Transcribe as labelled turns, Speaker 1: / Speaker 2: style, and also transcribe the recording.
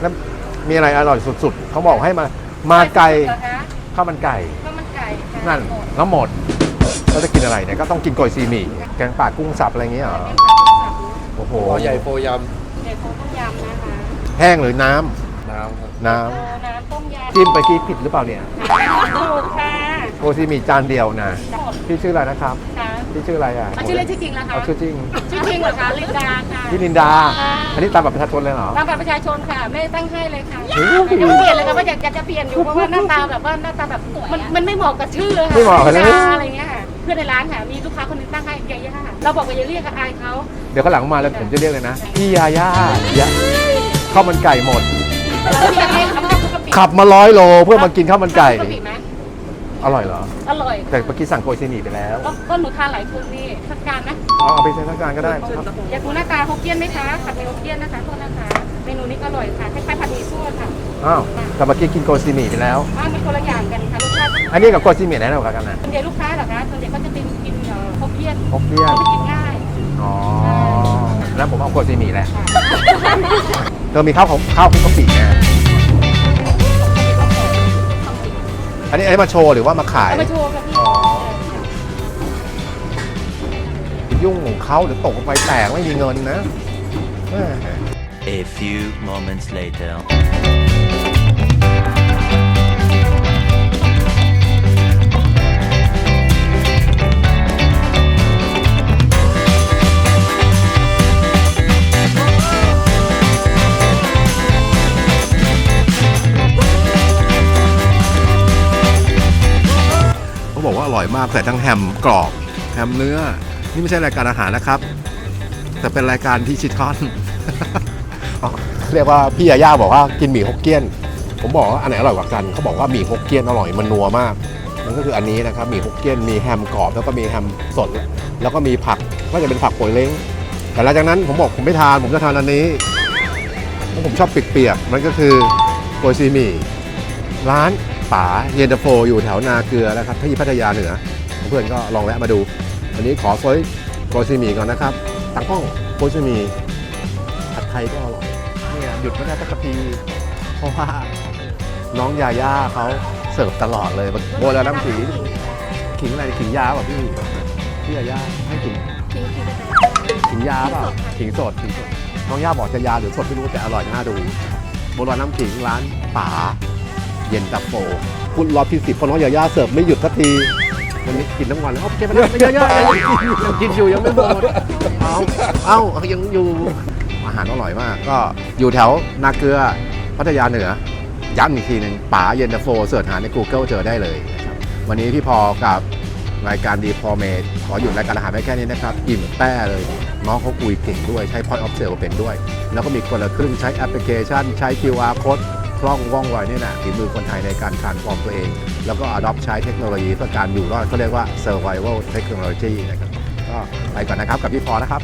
Speaker 1: แล้วมีอะไรอร่อยสุดๆ เขาบอกให้มา มาไก่
Speaker 2: เหรอคะ
Speaker 1: ข้าวมันไก่
Speaker 2: ข้าวมันไก่ค่ะ
Speaker 1: นั่น
Speaker 2: หมด
Speaker 1: แล้วหมดเราจะกินอะไรเนี่ยก็ต้องกินโกยซีหมี่แกงป่ากุ้งสับอะไรอย่างเงี้ยเหรอ
Speaker 2: เป็นผักสับ
Speaker 1: โอ้โห
Speaker 3: หัวใหญ่โฟย
Speaker 2: เด็ดโคต้มยำนะคะ
Speaker 1: แห้งหรือน้ำำ
Speaker 3: น้ำครับ
Speaker 1: น้
Speaker 2: โอ้น้ำต้มยำำ
Speaker 1: จิ้มไปกี้ผิดหรือเปล่าเนี่ย
Speaker 2: ถูกค่ะ
Speaker 1: โกยซีหมี่จานเดียวนะ
Speaker 2: หมด
Speaker 1: พี่ชื่ออะไรนะครับ
Speaker 2: ค่ะ
Speaker 1: พี่ชื่ออะไรอะ
Speaker 2: เอาชื่อเล่นชื่อจริงนะคะ
Speaker 1: เอาชื่อจริง
Speaker 2: ชื่อจริงเหรอคะลินดาค่ะ
Speaker 1: พี่ลินดา
Speaker 2: ค่ะ
Speaker 1: อันนี้ตามบัตรประชาชนเลยเหรอ
Speaker 2: ตามบัตรประชาชนค่ะแม่ตั้งให้เลยค่ะ
Speaker 1: โอ้โห
Speaker 2: ยังไม่เปลี่ยนเลยค่ะว่าอยากอยากจะเปลี่ยนอยู่เพราะว่าหน้าตาแบบว่าหน้าตาแบบมันมันไม่เหมาะกับชื่อค่ะ
Speaker 1: ไม่เหมาะเลย
Speaker 2: ลินดาอะไรเงี้ยค่ะเพื่อนในร้านค่ะมีลูกค้าคนหนึงตั้งให้ยาย่าเราบอกว่าอย่าเรียกกับอายเขา
Speaker 1: เดี๋ยวข้างหลังมาแล้วผมจะเรียกเลยนะ พี่ยาย่ายะข้าวมันไก่หมด
Speaker 2: แล้วพี่ให้เขาไม่ให้กะปิ
Speaker 1: ขับมาร้อยโลเพื่อมากินข้าวมันไก่
Speaker 2: กะปิไหม
Speaker 1: อร่อยเหรอ
Speaker 2: อร่อย
Speaker 1: แต่เมื่อกี้สั่งโกยซีหมี่ไปแล้ว
Speaker 2: ก็ก็หนูทานหลายคนนี่ทักการนะ
Speaker 1: เอาเอาไปใช้ทางการก็ได้ครับ
Speaker 2: อยากดูหน้าตาฮกเกี้ยนไหมคะผัดเป็นฮกเกี้ยนนะคะโทษนะคะเมนูนี้ก็อร่อยค่ะคล้ายๆผัดหมี่ซั่วค่ะ
Speaker 1: อ้าวแต่เมื่อกี้กินโกยซีหมี่ไปแล้ว
Speaker 2: อ่ามันคนละอย่างกันค่ะรสชาติ
Speaker 1: อันนี้กับโกยซีหมี่ไหนอร่อยกว่ากันนะ
Speaker 2: ส่วนใหญ่ลูกค้าเหรอคะส่วนใหญ่ก็จะเป็นกินเอ่อฮกเกี้ยน
Speaker 1: ฮกเกี้ยน
Speaker 2: เขาไปกินง่าย
Speaker 1: อ๋อแล้วผมเอาโกยซีหมี่แหละ
Speaker 2: ค่ะ
Speaker 1: เธอมีข้าวของข้าวคลุกกะปินะ อันนี้อันนี้มาโชว์หรือว่ามาขาย
Speaker 2: เอามาโชว์ค่ะพี่
Speaker 1: อ๋อ ยุ่งของเขาเดี๋ยวตกลงไปแตกไม่มีเงินนะแม่
Speaker 4: A few moments later.
Speaker 1: เขาบอกว่าอร่อยมากใส่ทั้งแฮมกรอบแฮมเนื้อ นี่ไม่ใช่รายการอาหารนะครับ แต่เป็นรายการดิจิทอ๋อเรียกว่าพี่ยาย่าบอกว่ากินหมี่ฮกเกี้ยน ผมบอกว่าอันไหนอร่อยกว่ากันเขาบอกว่าหมี่ฮกเกี้ยนอร่อยมันนัวมากมันก็คืออันนี้นะครับหมี่ฮกเกี้ยนมีแฮมกรอบแล้วก็มีแฮมสด แล้วก็มีผักก็จะเป็นผักโปยเล้งแต่หลังจากนั้นผมบอกผมไม่ทาน ผมจะทานอันนี้เพราะผมชอบเปียกๆมันก็คือโกยซีหมี่ร้าน ป๋าเย็นตาโฟอยู่แถวนาเกลือนะครับที่พัทยาเหนือ เพื่อนก็ลองแวะมาดู วันนี้ขอซอยโกยซีหมี่ก่อนนะครับตั้งกล้องโกยซีหมี่ผัดไทยก็อร่อยเนี่ยหยุดไม่ได้สักทีเพราะว่าน้องยาย่าเขาเสิร์ฟตลอดเลยโบราณน้ำขิงขิงอะไรขิงยาเปล่ะพี่พี่ยาย่าให้ขิง
Speaker 2: ทิ้งทิ้งไป
Speaker 1: ขิงยาเปล่าขิงสดขิงสดน้องย่าบอกจะยาหรือสดไม่รู้แต่อร่อยน่าดูโบราณน้ำขิงร้านป๋า เย็นตาโฟคุณรอบที่สิบพอน้องยาย่าเสิร์ฟไม่หยุดสักทีวันนี้กินทั้งวันเลยเอเก็บไปเลยไม่เยอะๆยังกินอยู่ยังไม่หมดเอาเอายังอยู่อาหารอร่อยมาก ก็อยู่แถวนาเกลือพัทยาเหนือย้ำอีกทีหนึ่งป๋าเย็นตาโฟเสิร์ชหาใน Google เจอได้เลยนะครับวันนี้พี่พอกับรายการดีพอเมดขอหยุดรายการอาหารไว้แค่นี้นะครับ อิ่มแป้เลย น้องเขาคุยเก่งด้วยใช้ point of sale เป็นด้วย แล้วก็มีคนละครึ่งใช้แอปพลิเคชัน ใช้ QR code คล่องว่องไวนี่นะฝีมือคนไทยในการการฟอร์มตัวเอง แล้วก็อดอปใช้เทคโนโลยีเพื่อการอยู่รอดเขาเรียกว่า survival technology นะครับก็ไปก่อนนะครับกับพี่พอนะครับ